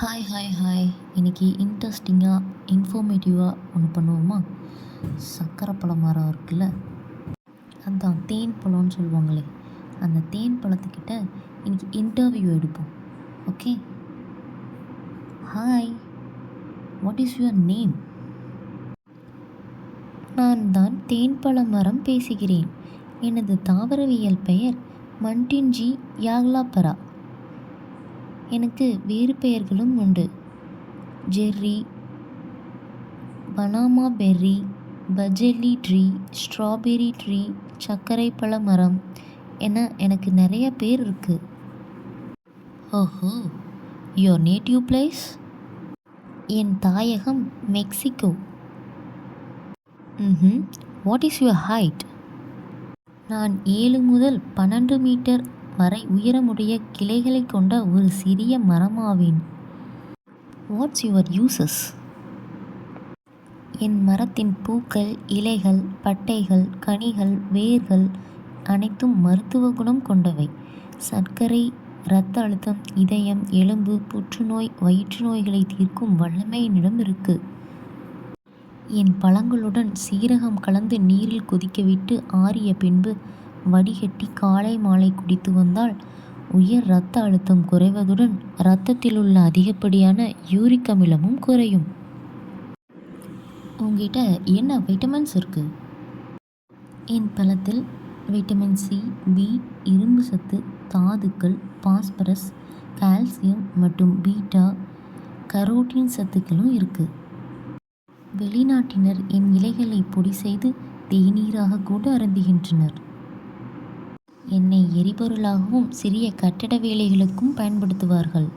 Hi hi hi இன்றைக்கி இன்ட்ரெஸ்டிங்காக இன்ஃபர்மேட்டிவாக ஒன்று பண்ணுவோமா? சக்கரை பழ மரம் இருக்குல்ல? அதுதான் தேன் பழம்னு சொல்லுவாங்களே. அந்த தேன் பழத்துக்கிட்ட இன்றைக்கி இன்டர்வியூ எடுப்போம். Okay hi what is your name நான் தான் தேன் பழ மரம் பேசுகிறேன். எனது தாவரவியல் பெயர் மண்டின்ஜி யாக்லாபரா எனக்கு வேறு பெயர்களும் உண்டு. ஜெர்ரி பனாமா பெர்ரி பஜெல்லி ட்ரீ ஸ்ட்ராபெரி ட்ரீ சர்க்கரை பழ மரம் என எனக்கு நிறைய பேர் இருக்குது ஓஹோ யோர் நேட்டிவ் பிளேஸ் என் தாயகம் மெக்சிகோ. ம் வாட் இஸ் யுவர் ஹைட் நான் ஏழு முதல் பன்னெண்டு மீட்டர் வரை உயரமுடைய கிளைகளை கொண்ட ஒரு சிறிய மரமாவேன். வாட்ஸ் யுவர் யூசஸ் என் மரத்தின் பூக்கள் இலைகள் பட்டைகள் கனிகள் வேர்கள் அனைத்தும் மருத்துவ குணம் கொண்டவை. சர்க்கரை இரத்த அழுத்தம் இதயம் எலும்பு புற்றுநோய் வயிற்று நோய்களை தீர்க்கும் வல்லமை என்னிடம் இருக்கு. என் பழங்களுடன் சீரகம் கலந்து நீரில் கொதிக்கவிட்டு ஆறிய பின்பு வடிகட்டி காலை மாலை குடித்து வந்தால் உயர் இரத்த அழுத்தம் குறைவதுடன் இரத்தத்தில் உள்ள அதிகப்படியான யூரிக் அமிலமும் குறையும். உங்ககிட்ட என்ன வைட்டமின்ஸ் இருக்கு? என் பழத்தில் வைட்டமின் சி பி இரும்பு சத்து தாதுக்கள் பாஸ்பரஸ் கால்சியம் மற்றும் பீட்டா கரோட்டின் சத்துக்களும் இருக்குது வெளிநாட்டினர் என் இலைகளை பொடி செய்து தேநீராக கூட அருந்துகின்றனர். என்னை எரிபொருளாகவும் சிறிய கட்டட வேலைகளுக்கும் பயன்படுத்துவார்கள்.